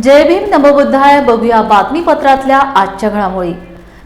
जय भीम नमबुद्धाय बघूया बातमीपत्रातल्या आजच्या घडामोडी.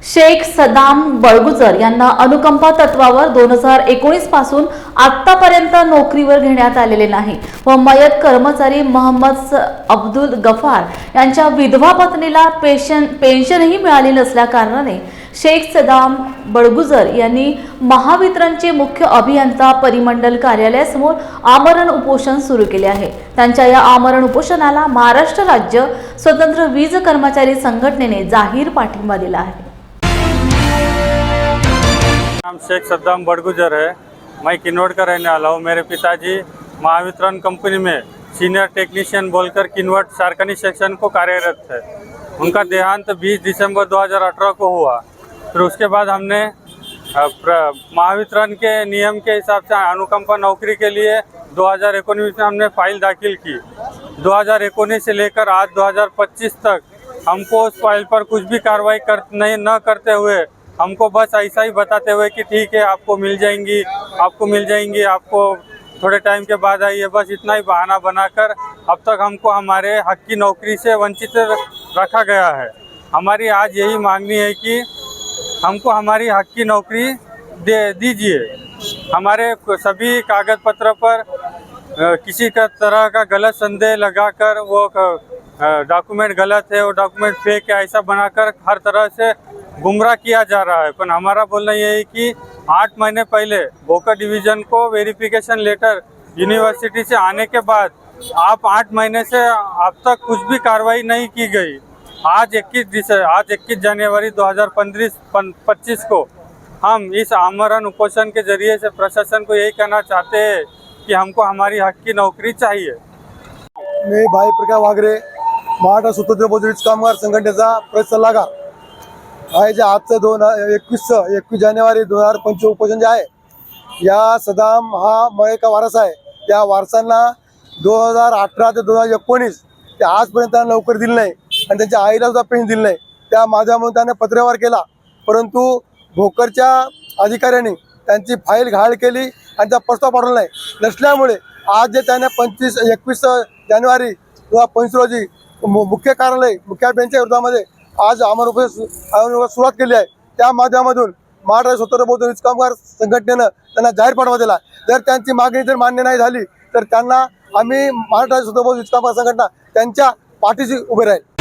शेख सदाम बळगुजर यांना अनुकंपा तत्वावर दोन हजार एकोणीसपासून आतापर्यंत नोकरीवर घेण्यात आलेले नाही. व मयत कर्मचारी मोहम्मद स- अब्दुल गफार यांच्या विधवा पत्नीला पेशन पेन्शनही मिळाली नसल्याकारणाने शेख सदाम बडगुजर यांनी महावितरणचे मुख्य अभियंता परिमंडल कार्यालयासमोर आमरण उपोषण सुरू केले आहे. त्यांच्या या आमरण उपोषणाला महाराष्ट्र राज्य स्वतंत्र वीज कर्मचारी संघटनेने जाहीर पाठिंबा दिला आहे. नाम शेख सद्दाम बड़गुजर है। मैं किन्नौर का रहने वाला हूँ। मेरे पिताजी महावितरण कंपनी में सीनियर टेक्नीशियन बोलकर किनवट शारकनी सेक्शन को कार्यरत है। उनका देहांत 20 दिसंबर 2018 को हुआ। फिर उसके बाद हमने महावितरण के नियम के हिसाब से अनुकंपा नौकरी के लिए 2019 में हमने फ़ाइल दाखिल की। 2019 से लेकर आज 2025 तक हमको उस फ़ाइल पर कुछ भी कार्रवाई कर, नहीं, न करते हुए हमको बस ऐसा ही बताते हुए कि ठीक है, आपको मिल जाएँगी, आपको मिल जाएँगी, आपको थोड़े टाइम के बाद आइए, बस इतना ही बहाना बनाकर अब तक हमको हमारे हक की नौकरी से वंचित रखा गया है। हमारी आज यही मांगनी है कि हमको हमारी हक की नौकरी दे दीजिए। हमारे सभी कागज़ पत्र पर किसी का तरह का गलत संदेह लगाकर वो डॉक्यूमेंट गलत है, वो डॉक्यूमेंट फेक है ऐसा बनाकर हर तरह से गुमराह किया जा रहा है। पर हमारा बोलना ये है कि आठ महीने पहले भोकर डिवीज़न को वेरिफिकेशन लेटर यूनिवर्सिटी से आने के बाद आप आठ महीने से अब तक कुछ भी कार्रवाई नहीं की गई। आज 21 दिसंबर आज 21 जनवरी 2025 को हम इस आमरण उपोषण के जरिए से प्रशासन को यही कहना चाहते हैं कि हमको हमारी हक की नौकरी चाहिए। मी भाई प्रकाश वागरे महाराष्ट्र स्वतंत्र मजुरीच कामगार संघटनेचा प्रेस सल्लागार। आहे जे आजचं दोन एकवीस एकवीस जानेवारी दोन हजार पंचवीस उपोषण जे आहे या सदाम हा मयेका वारस आहे. त्या वारसांना दोन हजार अठरा ते दोन हजार एकोणीस ते आजपर्यंत लवकर दिलं नाही. आणि त्यांच्या आईला सुद्धा पेन दिलं नाही. त्या माध्यमातून त्याने पत्रव्यवहार केला. परंतु भोकरच्या अधिकाऱ्यांनी त्यांची फाईल घाळ केली आणि त्या प्रस्ताव पाठवला नाही. नसल्यामुळे आज जे त्याने पंचवीस एकवीस जानेवारी किंवा पंचवीस रोजी मु- मुख्य कार्यालय मुख्य बेंचच्या विरोधामध्ये आज आम्हाला उपयोग सुरुवात केली आहे. त्या माध्यमातून महाराष्ट्र स्वतंत्र बौद्ध वीज संघटनेनं त्यांना जाहीर पाठवा दिला. जर त्यांची मागणी जर मान्य नाही झाली तर त्यांना आम्ही महाराष्ट्र स्वतंत्र बौद्ध वीज संघटना त्यांच्या पाठीशी उभे राहील.